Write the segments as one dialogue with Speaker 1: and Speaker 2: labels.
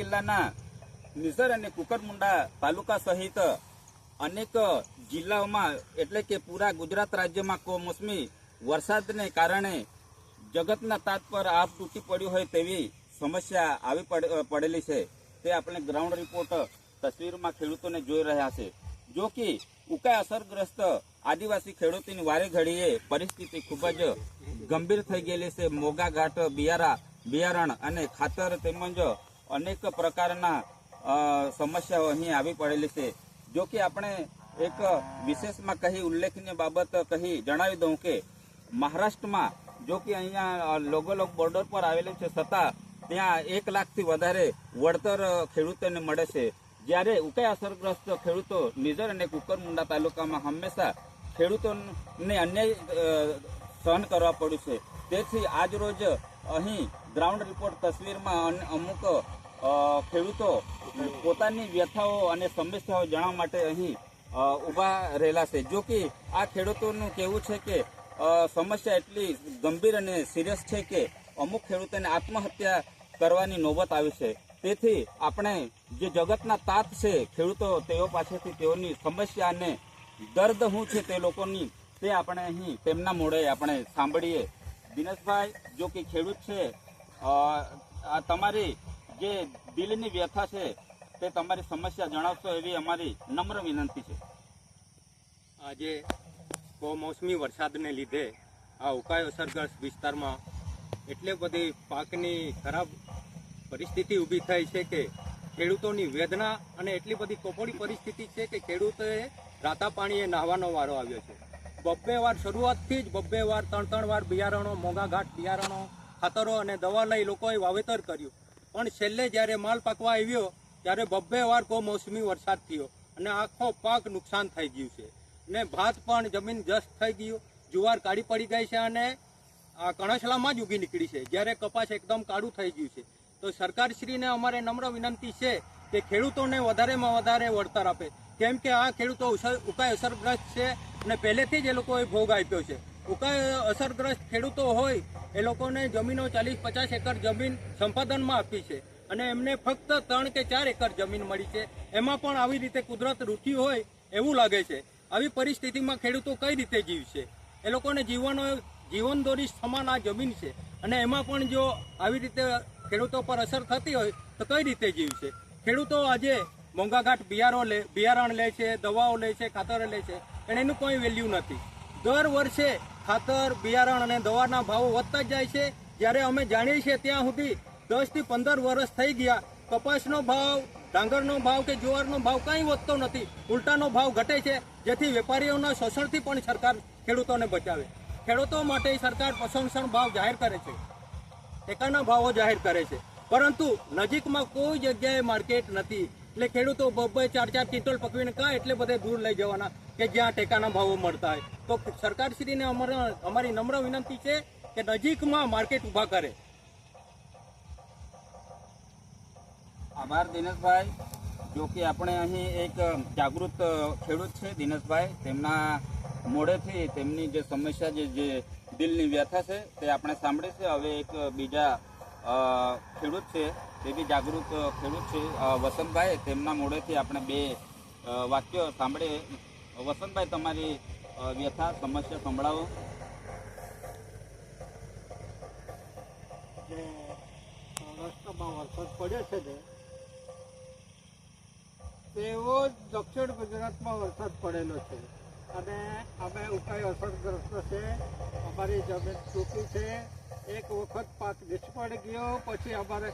Speaker 1: જિલ્લાના નિઝર અને કુકરમુંડા તાલુકા સહિત અનેક જિલ્લાઓમાં એટલે કે પૂરા ગુજરાત રાજ્યમાં કમોસમી વરસાદને કારણે જગતના તાત પર આપ તૂટી પડ્યું હોય તેવી સમસ્યા આવી પડેલી છે. તે આપણે ગ્રાઉન્ડ રિપોર્ટ તસવીરમાં ખેડૂતોને જોઈ રહ્યા છે. જો કે ઉકાઈ અસરગ્રસ્ત આદિવાસી ખેડૂતોની વારે ઘડીએ પરિસ્થિતિ ખૂબ જ ગંભીર થઈ ગયેલી છે. મોગા ઘાટ, બિયારા, બિયારણ અને ખાતર તેમજ અનેક પ્રકારના સમસ્યાઓ અહીં આવી પડેલી છે. જો કે આપણે એક વિશેષમાં કહી, ઉલ્લેખનીય બાબત કહી જણાવી દઉં કે મહારાષ્ટ્રમાં જો કે અહીંયા લોગો લોગ બોર્ડર પર આવેલું છે છતાં ત્યાં એક લાખથી વધારે વળતર ખેડૂતોને મળે છે. જ્યારે ઉકાઈ અસરગ્રસ્ત ખેડૂતો નિઝર અને કુકરમુંડા તાલુકામાં હંમેશા ખેડૂતોને અન્યાય સહન કરવા પડ્યું છે. તેથી આજ રોજ અહીં ગ્રાઉન્ડ રિપોર્ટ તસવીરમાં અમુક ખેડૂતો પોતાની વ્યથાઓ અને સમસ્યાઓ જાણવા માટે અહીં ઊભા રહેલા છે. જો કે આ ખેડૂતોનું કહેવું છે કે સમસ્યા એટલી ગંભીર અને સિરિયસ છે કે અમુક ખેડૂતોને આત્મહત્યા કરવાની નોબત આવી છે. તેથી આપણે જે જગતના તાત છે ખેડૂતો, તેઓ પાસેથી તેઓની સમસ્યા અને દર્દ શું છે તે લોકોની, તે આપણે અહીં તેમના મોડે આપણે સાંભળીએ. દિનેશભાઈ, જો કે ખેડૂત છે તમારી જે દિલની વ્યથા છે તે તમારી સમસ્યા જણાવશો એવી અમારી નમ્ર વિનંતી છે.
Speaker 2: આજે કમોસમી વરસાદને લીધે આ ઉકાઈ અસરગ્રસ્ત વિસ્તારમાં એટલે બધી પાકની ખરાબ પરિસ્થિતિ ઊભી થઈ છે કે ખેડૂતોની વેદના અને એટલી બધી કપોળી પરિસ્થિતિ છે કે ખેડૂતોએ રાતા પાણીએ નાહવાનો વારો આવ્યો છે. બબ્બે વાર શરૂઆતથી જ બબ્બે વાર, ત્રણ ત્રણ વાર બિયારણો મોંઘાઘાટ બિયારણો, ખાતરો અને દવા લઈ લોકોએ વાવેતર કર્યું. પણ છેલ્લે જ્યારે માલ પાકવા આવ્યો, ત્યારે બબ્બે વાર કમોસમી વરસાદ થયો અને આખો પાક નુકસાન થઈ ગયું છે. ને ભાત પણ જમીન જસ્ત થઈ ગયું, જુવાર કાળી પડી ગઈ છે અને આ કણસલામાં જ ઉગી નીકળી છે. જ્યારે કપાસ એકદમ કાળું થઈ ગયું છે. તો સરકારશ્રીને અમારે નમ્ર વિનંતી છે કે ખેડૂતોને વધારેમાં વધારે વળતર આપે. કેમ કે આ ખેડૂતો ઉકાય અસરગ્રસ્ત છે અને પહેલેથી જ એ લોકોએ ભોગ આપ્યો છે. ઉકાઈ અસરગ્રસ્ત ખેડૂતો હોય એ લોકોને જમીનો ચાલીસ પચાસ એકર જમીન સંપાદનમાં આપી છે. અને એમને ફક્ત ત્રણ કે ચાર એકર જમીન મળી છે. એમાં પણ આવી રીતે કુદરત રૂઠી હોય એવું લાગે છે. આવી પરિસ્થિતિમાં ખેડૂતો કઈ રીતે જીવશે? એ લોકોને જીવવાનો જીવન દોરી સમાન આ જમીન છે. અને એમાં પણ જો આવી રીતે ખેડૂતો પર અસર થતી હોય, તો કઈ રીતે જીવશે? ખેડૂતો આજે મોંઘાઘાટ બિયારો લે, બિયારણ લે છે, દવાઓ લે છે, ખાતર લે છે અને એનું કોઈ વેલ્યુ નથી. દર વર્ષે ખાતર, બિયારણ અને દવાના ભાવો વધતા જ જાય છે. જ્યારે અમે જાણીએ છીએ ત્યાં સુધી દસથી પંદર વર્ષ થઈ ગયા. કપાસનો ભાવ, ડાંગરનો ભાવ કે જુવારનો ભાવ કંઈ વધતો નથી. ઉલટાનો ભાવ ઘટે છે, જેથી વેપારીઓના શોષણથી પણ સરકાર ખેડૂતોને બચાવે. ખેડૂતો માટે સરકાર પ્રશંસન ભાવ જાહેર કરે છે. ટેકાના ભાવો જાહેર કરે છે. પરંતુ નજીકમાં કોઈ જગ્યાએ માર્કેટ નથી. એટલે ખેડૂતો બબ્બે ચાર ચાર ક્વિન્ટલ પકવીને કાં એટલે બધે દૂર લઈ જવાના. કે જ્યાં ટેકાના ભાવો મળતા હોય. તો સરકારશ્રીને અમારા નમ્ર વિનંતી છે કે નજીકમાં માર્કેટ ઊભા કરે.
Speaker 1: આભાર, દિનેશભાઈ. જો કે આપણે અહીં એક જાગૃત ખેડૂત છે, દિનેશભાઈ. તેમના મોડેથી તેમની જે સમસ્યા જે જે દિલની વ્યથા છે, તે આપણે સાંભળી છે. હવે એક બીજા ખેડૂત છે, તે બી જાગૃત ખેડૂત છે. વસંતભાઈ તેમના મોડેથી આપણે બે વાક્યો સાંભળીએ વસંતભાઈ, તમારી વ્યથા, સમસ્યા સંભળાવો.
Speaker 3: જે સૌરાષ્ટ્રમાં વરસાદ પડ્યો છે ને, તેવો દક્ષિણ ગુજરાતમાં વરસાદ પડેલો છે. અને અમે ઉકાઈ અસરગ્રસ્ત છે, અમારી જમીન ચૂકી છે. એક વખત પાક નિષ્ફળ ગયો, પછી અમારે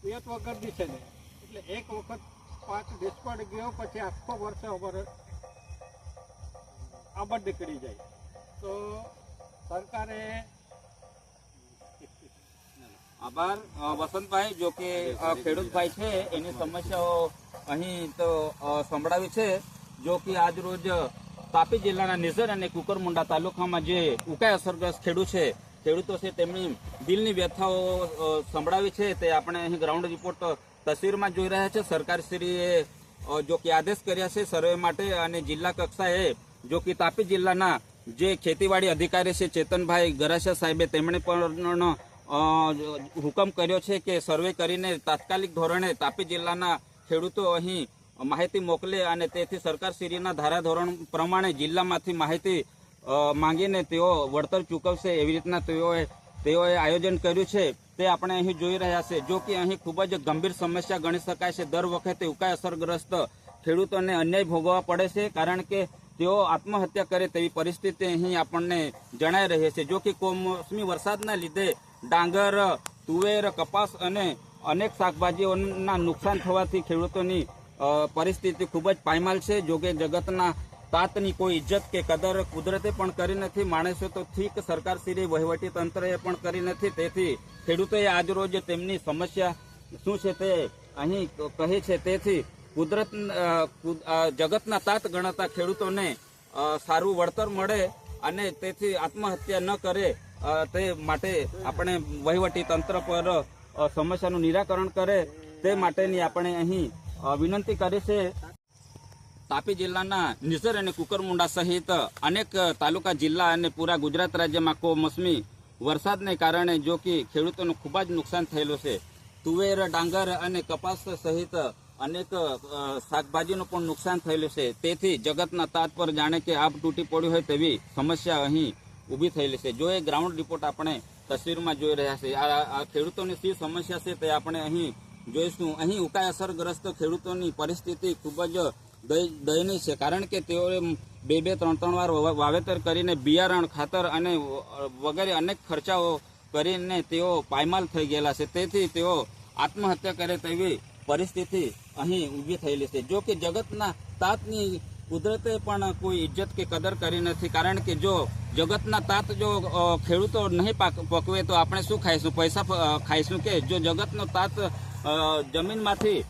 Speaker 3: પિયત વગરની છે ને. એટલે એક વખત પાક નિષ્ફળ ગયો, પછી આખો વર્ષે અમારે આમદ નીકળી જાય. તો સરકારે
Speaker 1: આભાર. વસંતભાઈ, જો કે ખેડૂતભાઈ છે, એની સમસ્યાઓ અહીં તો સંભળાવી છે. જો કે આજ રોજ તાપી જિલ્લાના નિઝર અને કુકરમુંડા તાલુકામાં જે ઉકાઈ અસરગ્રસ્ત ખેડૂત છે, ખેડૂતો છે, તેમની દિલની વ્યથાઓ સંભળાવી છે. તે આપણે અહીં ગ્રાઉન્ડ રિપોર્ટ તસવીરમાં જોઈ રહ્યા છે. સરકારશ્રીએ જો કે આદેશ કર્યા છે, સર્વે માટે અને જિલ્લા કક્ષાએ જો કે તાપી જિલ્લાના જે ખેતીવાડી અધિકારી છે ચેતનભાઈ ગરાસિયા સાહેબે તેમણે પણ હુકમ કર્યો છે કે સર્વે કરીને તાત્કાલિક ધોરણે તાપી જિલ્લાના ખેડૂતો અહીં માહિતી મોકલે અને તેથી સરકારશ્રીના ધારાધોરણ પ્રમાણે જિલ્લામાંથી માહિતી માંગીને તેઓ વળતર ચૂકવશે એવી રીતના તેઓએ તેઓએ આયોજન કર્યું છે. તે આપણે અહીં જોઈ રહ્યા છે. જો કે અહીં ખૂબ જ ગંભીર સમસ્યા ગણી શકાય છે. દર વખતે ઉકાઈ અસરગ્રસ્ત ખેડૂતોને અન્યાય ભોગવવા પડે છે, કારણ કે તેઓ આત્મહત્યા કરે તેવી પરિસ્થિતિ અહીં આપણને જણાઈ રહી છે. જો કે કમોસમી વરસાદના લીધે ડાંગર, તુવેર, કપાસ અને અનેક શાકભાજીઓના નુકસાન થવાથી ખેડૂતોની પરિસ્થિતિ ખૂબ જ પાયમાલ છે. જો કે જગતના તાતની કોઈ ઇજ્જત કે કદર કુદરતે પણ કરી નથી. માણસો તો ઠીક સરકારશ્રી વહીવટી તંત્રએ પણ કરી નથી. તેથી ખેડૂતોએ આજરોજ તેમની સમસ્યા શું છે તે અહીં કહે છે. તેથી કુદરત જગતના તાત ગણાતા ખેડૂતોને સારું વળતર મળે અને તેથી આત્મહત્યા ન કરે તે માટે આપણે વહીવટી તંત્ર પર સમસ્યાનું નિરાકરણ કરે, તે માટેની આપણે અહીં વિનંતી કરી છે. તાપી જિલ્લાના નિઝર અને કુકરમુંડા સહિત અનેક તાલુકા, જિલ્લા અને પૂરા ગુજરાત રાજ્યમાં કમોસમી વરસાદને કારણે જો કે ખેડૂતોનું ખૂબ જ નુકસાન થયેલું છે. તુવેર, ડાંગર અને કપાસ સહિત અનેક શાકભાજીનું પણ નુકસાન થયેલું છે. તેથી જગતના તાત પર જાણે કે આપ તૂટી પડ્યું હોય તેવી સમસ્યા અહીં ઊભી થયેલી છે. જો એ ગ્રાઉન્ડ રિપોર્ટ આપણે તસવીરમાં જોઈ રહ્યા છે આ ખેડૂતોની શી સમસ્યા છે તે આપણે અહીં જોઈશું. અહીં ઉકાઈ અસરગ્રસ્ત ખેડૂતોની પરિસ્થિતિ ખૂબ જ દય- દયનીય છે. કારણ કે તેઓએ બે બે, ત્રણ ત્રણ વાર વાવેતર કરીને બિયારણ, ખાતર અને વગેરે અનેક ખર્ચાઓ કરીને તેઓ પાયમાલ થઈ ગયેલા છે. તેથી તેઓ આત્મહત્યા કરે તેવી પરિસ્થિતિ અહીં ઊભી થયેલી છે. જો કે જગતના તાતની કુદરતે પણ કોઈ ઇજ્જત કે કદર કરી નથી. કારણ કે જો જગતના તાત જો ખેડૂતો નહીં પાક, પકવે તો આપણે શું ખાઈશું? પૈસા ખાઈશું કે? જો જગતનો તાત જમીનમાંથી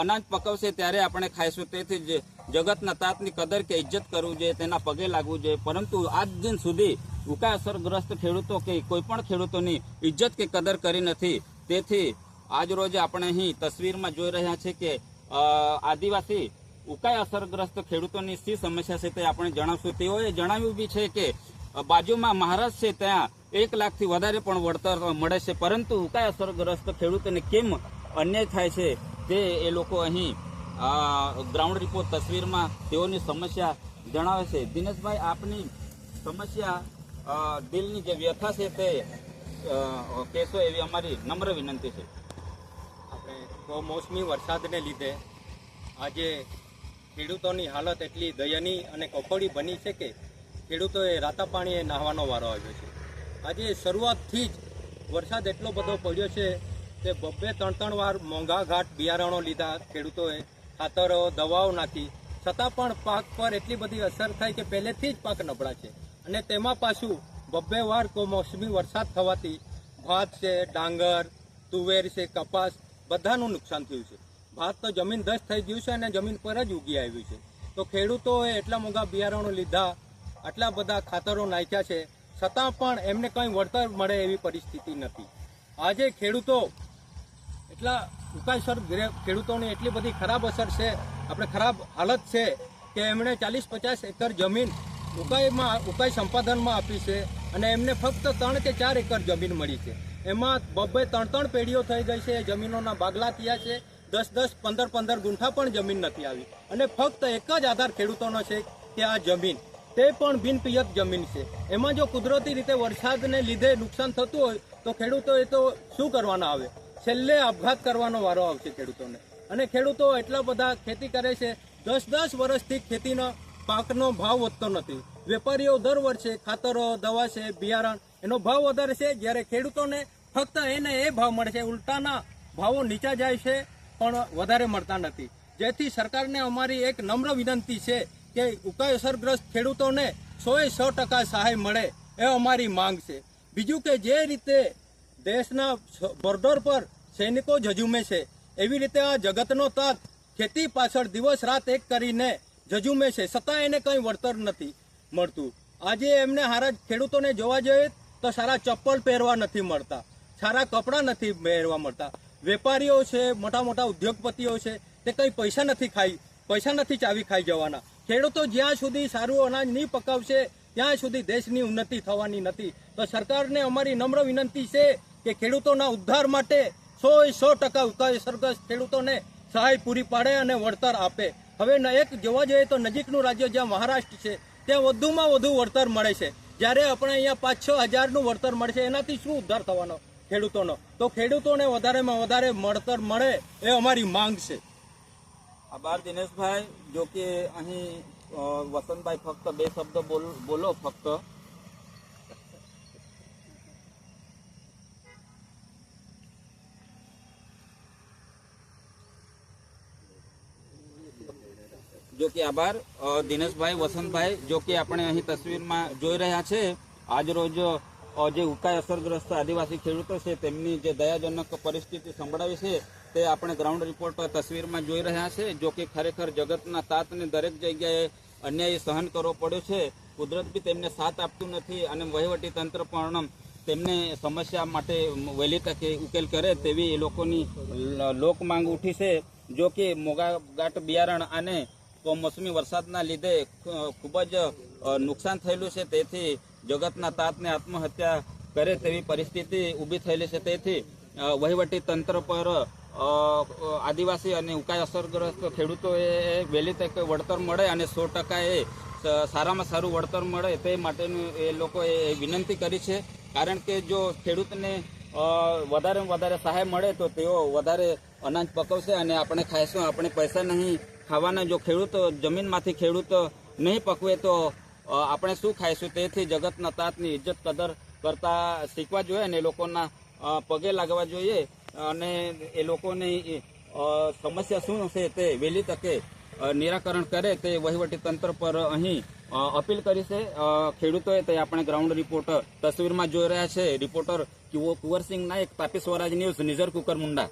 Speaker 1: અનાજ પકવશે ત્યારે આપણે ખાઈશું. તેથી જ જગતના તાતની કદર કે ઇજ્જત કરવું જોઈએ, તેના પગે લાગવું જોઈએ. પરંતુ આજ દિન સુધી ઉકા અસરગ્રસ્ત ખેડૂતો કે કોઈ પણ ખેડૂતોની ઇજ્જત કે કદર કરી નથી. તેથી આજ રોજ આપણે અહીં તસવીરમાં જોઈ રહ્યા છે કે આદિવાસી ઉકાઈ અસરગ્રસ્ત ખેડૂતોની શી સમસ્યા છે તે આપણે જણાવશું. તેઓએ જણાવ્યું બી છે કે બાજુમાં મહારાષ્ટ્ર છે ત્યાં એક લાખથી વધારે પણ વળતર મળે છે. પરંતુ ઉકાઈ અસરગ્રસ્ત ખેડૂતોને કેમ અન્યાય થાય છે તે એ લોકો અહીં ગ્રાઉન્ડ રિપોર્ટ તસવીરમાં તેઓની સમસ્યા જણાવે છે. દિનેશભાઈ, આપની સમસ્યા દિલની જે વ્યથા છે તે કહેશો એવી અમારી નમ્ર વિનંતી છે.
Speaker 2: કમોસમી વરસાદને લીધે આજે ખેડૂતોની હાલત એટલી દયનીય અને કફોડી બની છે કે ખેડૂતોએ રાતા પાણીએ નાહવાનો વારો આવ્યો છે. આજે શરૂઆતથી જ વરસાદ એટલો બધો પડ્યો છે કે બબ્બે ત્રણ ત્રણ વાર મોંઘા ઘાટ બિયારણો લીધા ખેડૂતોએ. ખાતરો, દવાઓ નાખી. છતાં પણ પાક પર એટલી બધી અસર થાય કે પહેલેથી જ પાક નબળા છે. અને તેમાં પાછું બબ્બે વાર કમોસમી વરસાદ થવાથી ભાત છે, ડાંગર, તુવેર છે, કપાસ બધાનું નુકસાન થયું છે. ભાત તો જમીન દસ થઈ ગયું છે અને જમીન પર જ ઉગી આવ્યું છે. તો ખેડૂતોએ એટલા મોંઘા બિયારણો લીધા, આટલા બધા ખાતરો નાખ્યા છે, છતાં પણ એમને કંઈ વળતર મળે એવી પરિસ્થિતિ નથી. આજે ખેડૂતો એટલા ઉકાઈસર ખેડૂતોની એટલી બધી ખરાબ અસર છે, આપણે ખરાબ હાલત છે કે એમણે ચાલીસ પચાસ એકર જમીન ઉકાઈમાં, ઉકાઈ સંપાદનમાં આપી છે અને એમને ફક્ત ત્રણ કે ચાર એકર જમીન મળી છે. એમાં બબ્બે ત્રણ ત્રણ પેઢીઓ થઈ ગઈ છે, જમીનોના બાગલા થયા છે, દસ દસ, પંદર પંદર ગુંઠા પણ જમીન નથી આવી. અને ફક્ત એક જ આધાર ખેડૂતોનો છે કે આ જમીન, તે પણ બિનપિયત જમીન છે. એમાં જો કુદરતી રીતે વરસાદને લીધે નુકસાન થતું હોય, તો ખેડૂતો એ તો શું કરવાના આવે? છેલ્લે આપઘાત કરવાનો વારો આવશે ખેડૂતોને. અને ખેડૂતો એટલા બધા ખેતી કરે છે, દસ દસ વર્ષથી ખેતીનો, પાકનો ભાવ વધતો નથી. વેપારીઓ દર વર્ષે ખાતરો, દવા છે, બિયારણ, એનો ભાવ વધારે છે. જ્યારે ખેડૂતોને ફક્ત એને એ ભાવ મળે છે, ઉલટાના ભાવો નીચા જાય છે, પણ વધારે મળતા નથી. જેથી સરકારને અમારી એક નમ્ર વિનંતી છે કે ઉકાઈ અસરગ્રસ્ત ખેડૂતોને સોએ સો ટકા સહાય મળે એ અમારી માંગ છે. બીજું કે જે રીતે દેશના બોર્ડર પર સૈનિકો ઝઝુમે છે, એવી રીતે આ જગતનો તાત ખેતી પાછળ દિવસ રાત એક કરીને ઝઝુમે છે, છતાં એને કંઈ વળતર નથી મળતું. આજે એમને હારા ખેડૂતોને જોવા જઈએ તો સારા ચપ્પલ પહેરવા નથી મળતા. સારા કપડાં નથી પહેરવા મળતા. વેપારીઓ છે, મોટા મોટા ઉદ્યોગપતિઓ છે, તે કંઈ પૈસા નથી ખાઈ, પૈસા નથી ચાવી ખાઈ જવાના. ખેડૂતો જ્યાં સુધી સારું અનાજ નહીં પકાવશે, ત્યાં સુધી દેશની ઉન્નતિ થવાની નથી. તો સરકારને અમારી નમ્ર વિનંતી છે કે ખેડૂતોના ઉદ્ધાર માટે સો સો ટકા ઉકાઈ અસરગ્રસ્ત ખેડૂતોને સહાય પૂરી પાડે અને વળતર આપે. હવે એક જોવા જઈએ તો નજીકનું રાજ્ય જ્યાં મહારાષ્ટ્ર છે, ત્યાં વધુમાં વધુ વળતર મળે છે. જ્યારે આપણે અહીંયા પાંચ છ હજારનું વળતર મળશે, એનાથી શું ઉદ્ધાર થવાનો? ખેડૂતોનો. તો ખેડૂતોને વધારેમાં વધારે મળતર મળે એ અમારી માંગ છે.
Speaker 1: આભાર દિનેશભાઈ. જો કે અહીં વસંતભાઈ ફક્ત બે શબ્દ બોલ- ફક્ત. જો કે આભાર. દિનેશભાઈ, વસંતભાઈ, જો કે આપણે અહીં તસવીરમાં જોઈ રહ્યા છે. આજ રોજ જે ઉકાઈ અસરગ્રસ્ત આદિવાસી ખેડૂતો છે, તેમની જે દયાજનક પરિસ્થિતિ સંભળાવી છે, તે આપણે ગ્રાઉન્ડ રિપોર્ટ તસવીરમાં જોઈ રહ્યા છે, જો કે ખરેખર જગતના તાતને દરેક જગ્યાએ અન્યાય સહન કરવો પડ્યો છે. કુદરત બી તેમને સાથ આપતું નથી અને વહીવટી તંત્ર પણ તેમને સમસ્યા માટે વહેલી તકે ઉકેલ કરે તેવી એ લોકોની લોક માંગ ઉઠી છે. જો કે મોગાઘાટ બિયારણ અને કમોસમી વરસાદના લીધે ખૂબ જ નુકસાન થયેલું છે. તેથી જગતના તાતને આત્મહત્યા કરે તેવી પરિસ્થિતિ ઊભી થયેલી છે. તેથી વહીવટી તંત્ર પર આદિવાસી અને ઉકાઈ અસરગ્રસ્ત ખેડૂતોએ વહેલી તકે વળતર મળે અને સો ટકા એ સારામાં સારું વળતર મળે તે માટેનું એ લોકોએ વિનંતી કરી છે. કારણ કે જો ખેડૂતને વધારેમાં વધારે સહાય મળે તો તેઓ વધારે અનાજ પકવશે અને આપણે ખાઈશું, આપણે પૈસા નહીં ખાવાના. જો ખેડૂત જમીનમાંથી ખેડૂત નહીં પકવે તો આપણે શું ખાઈશું? તેથી જગતના તાતની ઇજ્જત કદર કરતા શીખવા જોઈએ અને એ લોકોના પગે લાગવા જોઈએ અને એ લોકોની સમસ્યા શું છે તે વહેલી તકે નિરાકરણ કરે તે વહીવટી તંત્ર પર અહીં અપીલ કરી છે. ખેડૂતોએ તે આપણે ગ્રાઉન્ડ રિપોર્ટર તસવીરમાં જોઈ રહ્યા છે. Reporter Kunwarsinh Nayak, Tapi Swaraj news, Nizar Kukarmunda